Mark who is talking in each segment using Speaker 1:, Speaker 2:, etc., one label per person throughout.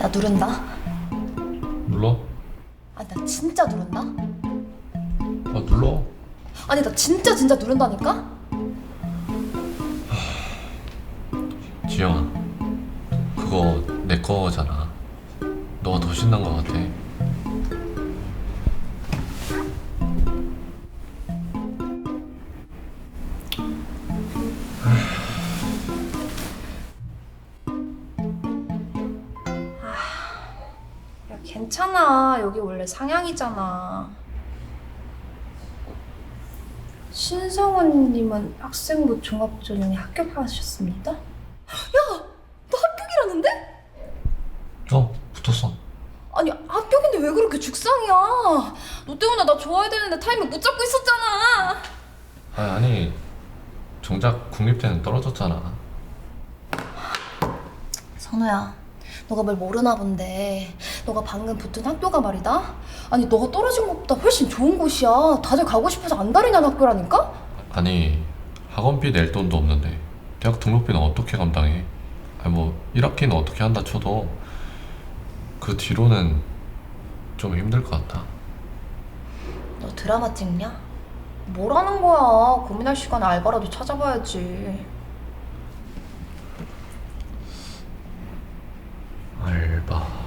Speaker 1: 나 누른다.
Speaker 2: 눌러?
Speaker 1: 아, 나 진짜 누른다.
Speaker 2: 아 눌러
Speaker 1: 아니, 나 진짜 진짜 누른다니까?
Speaker 2: 지영아 그거 내 거잖아 너가 더 신난 거 같아
Speaker 1: 괜찮아. 여기 원래 상향이잖아. 신성원님은 학생부 종합전형에 합격하셨습니다. 야, 너 합격이라는데?
Speaker 2: 어 붙었어
Speaker 1: 아니 합격인데 왜 그렇게 죽상이야? 너 때문에 나 좋아야 되는데 타이밍 못 잡고 있었잖아.
Speaker 2: 아니 아니 정작 국립대는 떨어졌잖아
Speaker 1: 선우야, 너가 뭘 모르나 본데 너가 방금 붙은 학교가 말이다. 아니 너가 떨어진 것보다 훨씬 좋은 곳이야. 다들 가고 싶어서 안달이난 학교라니까?
Speaker 2: 아니 학원비 낼 돈도 없는데 대학 등록비는 어떻게 감당해 아니 뭐 1학기는 어떻게 한다 쳐도 그 뒤로는 좀 힘들 것 같다
Speaker 1: 너 드라마 찍냐? 뭐라는 거야? 고민할 시간에 알바라도 찾아봐야지.
Speaker 2: 알바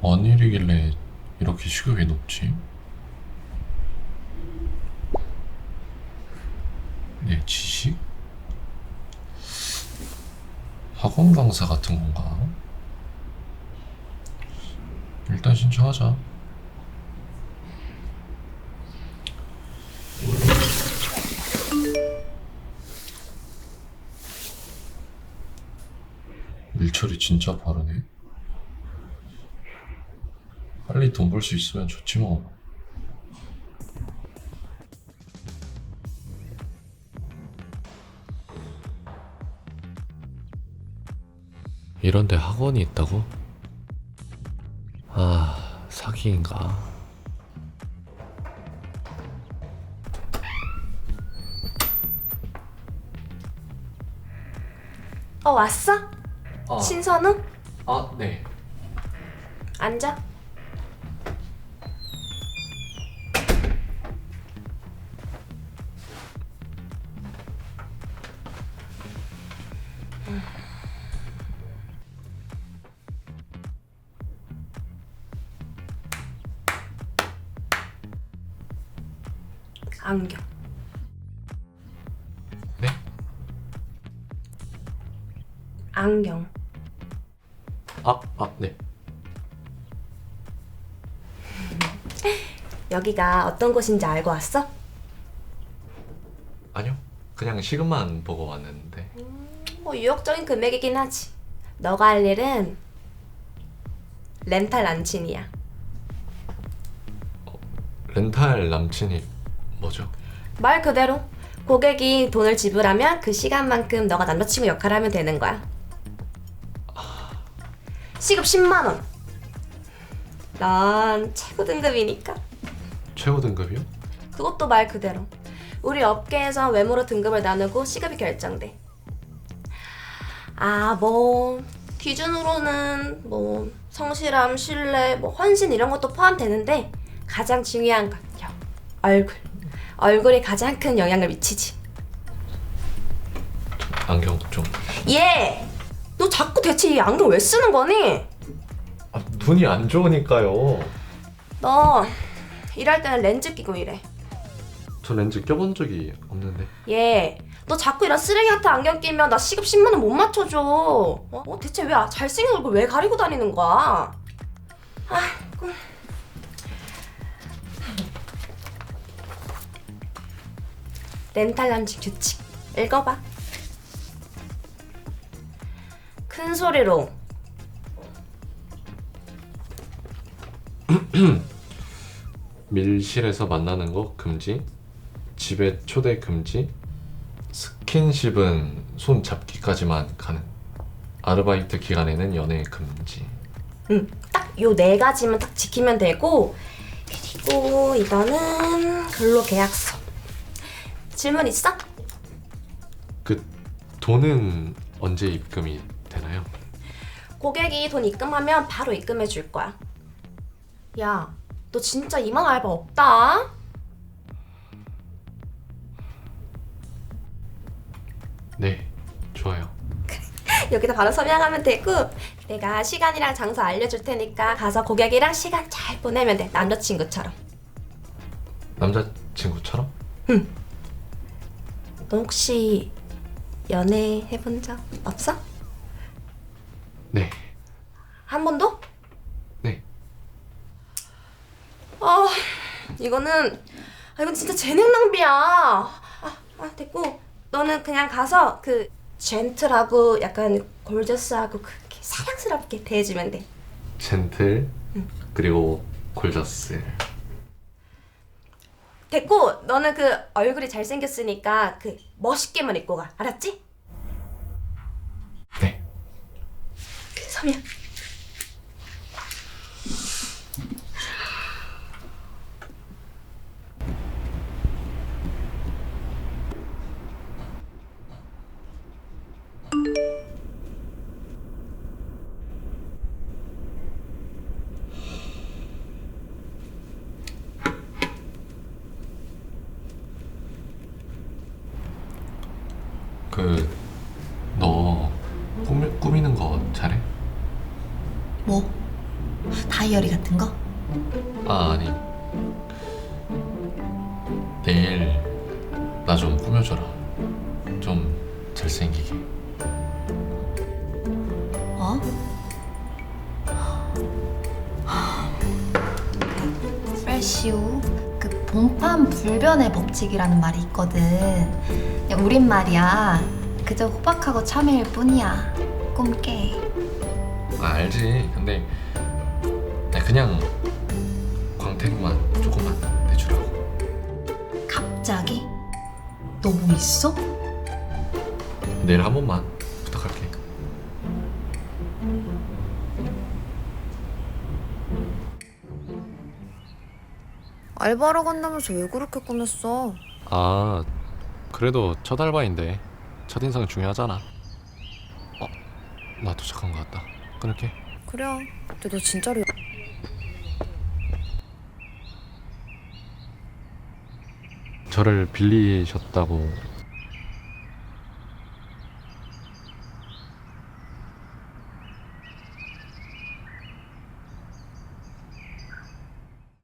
Speaker 2: 뭔 일이길래 이렇게 시급이 높지? 내 지식? 학원 강사 같은 건가? 일단 신청하자. 일처리 진짜 빠르네. 빨리 돈 벌 수 있으면 좋지 뭐. 이런데 학원이 있다고? 아, 사기인가?
Speaker 3: 어 왔어?
Speaker 2: 아,
Speaker 3: 신선우?
Speaker 2: 아, 네.
Speaker 3: 앉아. 안경.
Speaker 2: 네?
Speaker 3: 안경.
Speaker 2: 아, 아, 네.
Speaker 3: 여기가 어떤 곳인지 알고 왔어?
Speaker 2: 아니요. 그냥 시급만 보고 왔는데.
Speaker 3: 뭐 유혹적인 금액이긴 하지. 너가 할 일은 렌탈 남친이야.
Speaker 2: 렌탈 남친이 뭐죠?
Speaker 3: 말 그대로 고객이 돈을 지불하면 그 시간만큼 너가 남자친구 역할을 하면 되는 거야. 시급 10만 원. 난 최고 등급이니까.
Speaker 2: 최고 등급이요?
Speaker 3: 그것도 말 그대로. 우리 업계에서 외모로 등급을 나누고 시급이 결정돼. 아, 뭐 기준으로는 뭐 성실함, 신뢰, 뭐 헌신 이런 것도 포함되는데 가장 중요한 건 여, 얼굴. 얼굴이 가장 큰 영향을 미치지.
Speaker 2: 안경 좀.
Speaker 3: 얘, 너 자꾸 대체 이 안경 왜 쓰는 거니?
Speaker 2: 아, 눈이 안 좋으니까요.
Speaker 3: 너 일할 때는 렌즈 끼고 일해.
Speaker 2: 저 렌즈 껴본 적이 없는데.
Speaker 3: 얘, 너 자꾸 이런 쓰레기 같은 안경 끼면 나 시급 10만 원 못 맞춰줘. 어? 어? 대체 왜 잘생긴 얼굴 왜 가리고 다니는 거야? 아이 렌탈 남친 규칙 읽어봐. 큰 소리로
Speaker 2: 밀실에서 만나는 거 금지. 집에 초대 금지. 스킨십은 손 잡기까지만 가능. 아르바이트 기간에는 연애 금지.
Speaker 3: 응, 딱 요 네 가지만 딱 지키면 되고 그리고 이거는 근로계약서. 질문 있어?
Speaker 2: 그 돈은 언제 입금이 되나요?
Speaker 3: 고객이 돈 입금하면 바로 입금해 줄 거야. 야, 너 진짜 이만 알바 없다.
Speaker 2: 네, 좋아요.
Speaker 3: 여기다 바로 서명하면 되고 내가 시간이랑 장소 알려줄 테니까 가서 고객이랑 시간 잘 보내면 돼 남자친구처럼
Speaker 2: 남자친구처럼?
Speaker 3: 너 혹시 연애 해본 적 없어?
Speaker 2: 네,
Speaker 3: 한 번도?
Speaker 2: 네.
Speaker 3: 아 이거는 아, 이건 진짜 재능 낭비야 아, 아 됐고 너는 그냥 가서 그 젠틀하고 약간 골저스하고 그렇게 사랑스럽게 대해주면 돼
Speaker 2: 젠틀 그리고 골저스.
Speaker 3: 됐고 너는 그 얼굴이 잘생겼으니까 그 멋있게만 입고 가 알았지?
Speaker 2: 네.
Speaker 3: 그 서명
Speaker 2: 그 너 꾸미, 꾸미는 거 잘해?
Speaker 4: 뭐? 다이어리 같은 거?
Speaker 2: 아 아니. 내일 나 좀 꾸며줘라. 좀 잘생기게.
Speaker 4: 어? 프레시우 그 본판 불변의 법칙이라는 말이 있거든 야, 우린 말이야 그저 호박하고 참외일 뿐이야 꿈깨
Speaker 2: 아 알지. 근데 나 그냥 광택만 조금만 내주라고.
Speaker 4: 갑자기? 너 뭐 있어?
Speaker 2: 내일 한 번만 부탁할게.
Speaker 5: 알바로 간다면서 왜 그렇게 꾸몄어?
Speaker 2: 아 그래도 첫 알바인데 첫 인상 중요하잖아. 어, 나 도착한 것 같다. 끊을게.
Speaker 5: 그래. 근데 너 진짜로
Speaker 2: 저를 빌리셨다고